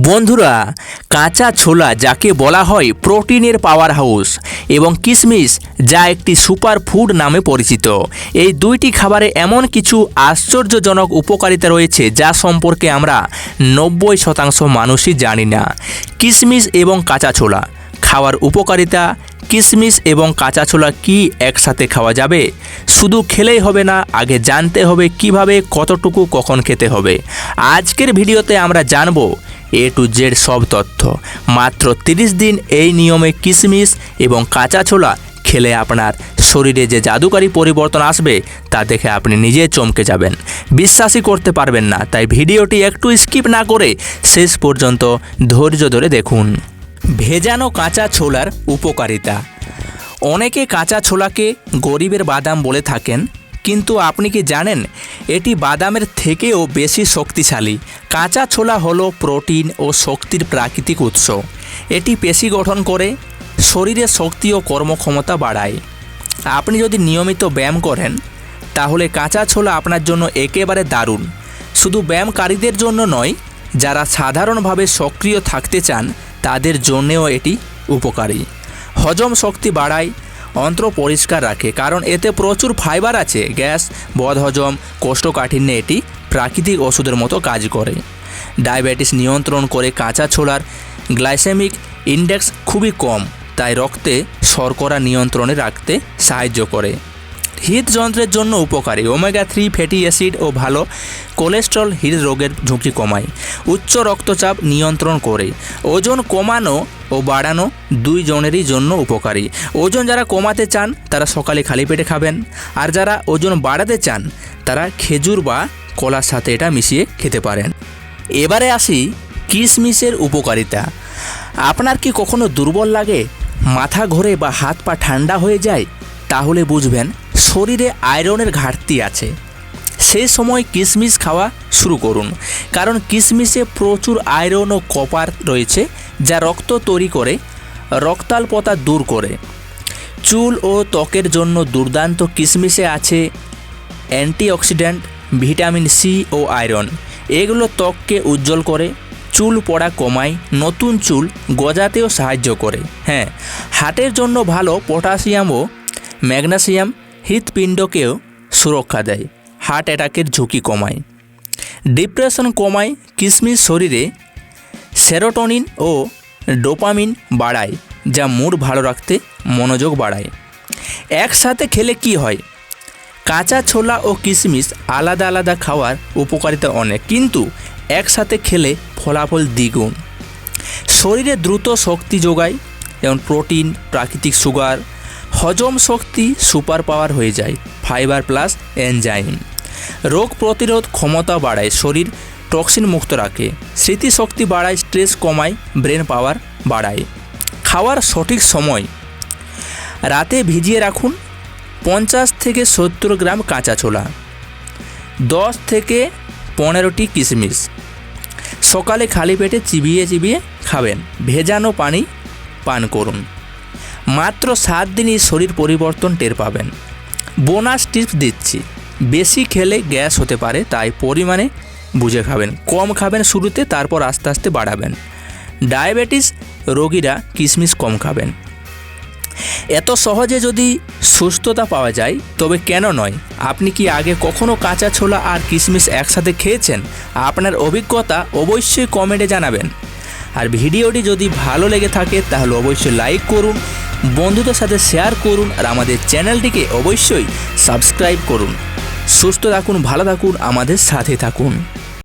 বন্ধুরা, কাঁচা ছোলা যাকে বলা হয় প্রোটিনের পাওয়ার হাউস এবং কিশমিশ যা একটি সুপার ফুড নামে পরিচিত। এই দুইটি খাবারে এমন কিছু আশ্চর্যজনক উপকারিতা রয়েছে যা সম্পর্কে আমরা নব্বই শতাংশ মানুষই জানি না। কিশমিশ এবং কাঁচা ছোলা, খাওয়ার উপকারিতা কিশমিশ এবং কাঁচা ছোলা কি একসাথে খাওয়া যাবে? শুধু খেলেই হবে না, আগে জানতে হবে কীভাবে, কতটুকু, কখন খেতে হবে। আজকের ভিডিওতে আমরা জানব এ টু জেড সব তথ্য। মাত্র 30 দিন এই নিয়মে কিশমিশ এবং কাঁচা ছোলা খেলে আপনার শরীরে যে জাদুকারী পরিবর্তন আসবে, তা দেখে আপনি নিজে চমকে যাবেন। বিশ্বাসই করতে পারবেন না, তাই ভিডিওটি একটু স্কিপ না করে শেষ পর্যন্ত ধৈর্য ধরে দেখুন। ভেজানো কাঁচা ছোলার উপকারিতা। অনেকে কাঁচা ছোলাকে গরিবের বাদাম বলে থাকেন কিন্তু আপনি কি জানেন, এটি বাদামের থেকেও বেশি শক্তিশালী। কাঁচা ছোলা হলো প্রোটিন ও শক্তির প্রাকৃতিক উৎস। এটি পেশি গঠন করে, শরীরে শক্তি ও কর্মক্ষমতা বাড়ায়। আপনি যদি নিয়মিত ব্যায়াম করেন, তাহলে কাঁচা ছোলা আপনার জন্য একেবারে দারুণ। শুধু ব্যায়ামকারীদের জন্য নয়, যারা সাধারণভাবে সক্রিয় থাকতে চান, তাদের জন্যেও এটি উপকারী। হজম শক্তি বাড়ায় অন্ত্র পরিষ্কার রাখে, কারণ এতে প্রচুর ফাইবার আছে। গ্যাস, বদহজম, কোষ্ঠকাঠিন্যে এটি প্রাকৃতিক ওষুধের মতো কাজ করে। ডায়াবেটিস নিয়ন্ত্রণ করে কাঁচা ছোলার গ্লাইসেমিক ইন্ডেক্স খুবই কম, তাই রক্তে শর্করা নিয়ন্ত্রণে রাখতে সাহায্য করে। হৃদযন্ত্রের জন্য উপকারী। ওমেগা থ্রি ফ্যাটি অ্যাসিড ও ভালো কোলেস্ট্রল হৃদরোগের ঝুঁকি কমায়। উচ্চ রক্তচাপ নিয়ন্ত্রণ করে। ওজন কমানো ও বাড়ানো দুই জনেরই জন্য উপকারী। ওজন যারা কমাতে চান, তারা সকালে খালি পেটে খাবেন। আর যারা ওজন বাড়াতে চান, তারা খেজুর বা কলার সাথে এটা মিশিয়ে খেতে পারেন। এবারে আসি কিশমিশের উপকারিতা। আপনার কি কখনো দুর্বল লাগে? মাথা ঘোরে বা হাত পা ঠান্ডা হয়ে যায়? তাহলে বুঝবেন শরীরে আয়রনের ঘাটতি আছে। সেই সময় কিশমিশ খাওয়া শুরু করুন, কারণ কিশমিশে প্রচুর আয়রন ও কপার রয়েছে, যা রক্ত তৈরি করে, রক্তাল্পতা দূর করে। চুল ও ত্বকের জন্য দুর্দান্ত কিশমিশে আছে অ্যান্টিঅক্সিডেন্ট ভিটামিন সি ও আয়রন। এগুলো ত্বককে উজ্জ্বল করে, চুল পড়া কমায়, নতুন চুল গজাতেও সাহায্য করে। হ্যাঁ হার্টের জন্য ভালো পটাশিয়াম ও ম্যাগনেসিয়াম হৃৎপিণ্ডকেও সুরক্ষা দেয়, হার্ট অ্যাটাকের ঝুঁকি কমায়। ডিপ্রেশন কমায় কিশমিশ শরীরে সেরোটোনিন ও ডোপামিন বাড়ায়, যা মুড ভালো রাখতে মনোযোগ বাড়ায়। একসাথে খেলে কি হয়? কাঁচা ছোলা ও কিশমিশ আলাদা আলাদা খাওয়ার উপকারিতা অনেক, কিন্তু একসাথে খেলে ফলাফল দ্বিগুণ। শরীরে দ্রুত শক্তি যোগায়, যেমন প্রোটিন, প্রাকৃতিক সুগার হজম শক্তি সুপার পাওয়ার হয়ে যায়, ফাইবার প্লাস এনজাইম। রোগ প্রতিরোধ ক্ষমতা বাড়ায়, শরীর টক্সিন মুক্ত রাখে, স্মৃতিশক্তি বাড়ায়, স্ট্রেস কমায়, ব্রেন পাওয়ার বাড়ায়। খাওয়ার সঠিক সময়। রাতে ভিজিয়ে রাখুন পঞ্চাশ থেকে সত্তর গ্রাম কাঁচা ছোলা, দশ থেকে পনেরোটি কিশমিশ। সকালে খালি পেটে চিবিয়ে চিবিয়ে খাবেন। ভেজানো পানি পান করুন। মাত্র সাত দিনই শরীর পরিবর্তন টের পাবেন। বোনাস টিপস দিচ্ছি। বেশি খেলে গ্যাস হতে পারে, তাই পরিমাণে বুঝে খাবেন। কম খাবেন শুরুতে, তারপর আস্তে আস্তে বাড়াবেন। ডায়াবেটিস রোগীরা কিশমিশ কম খাবেন। এত সহজে যদি সুস্থতা পাওয়া যায়, তবে কেন নয়? আপনি কি আগে কখনো কাঁচা ছোলা আর কিশমিশ একসাথে খেয়েছেন? আপনার অভিজ্ঞতা অবশ্যই কমেন্টে জানাবেন। আর ভিডিওটি যদি ভালো লেগে থাকে, তাহলে অবশ্যই লাইক করুন বন্ধুদের সাথে শেয়ার করুন আর আমাদের চ্যানেলটিকে অবশ্যই সাবস্ক্রাইব করুন। সুস্থ থাকুন, ভালো থাকুন, আমাদের সাথে থাকুন।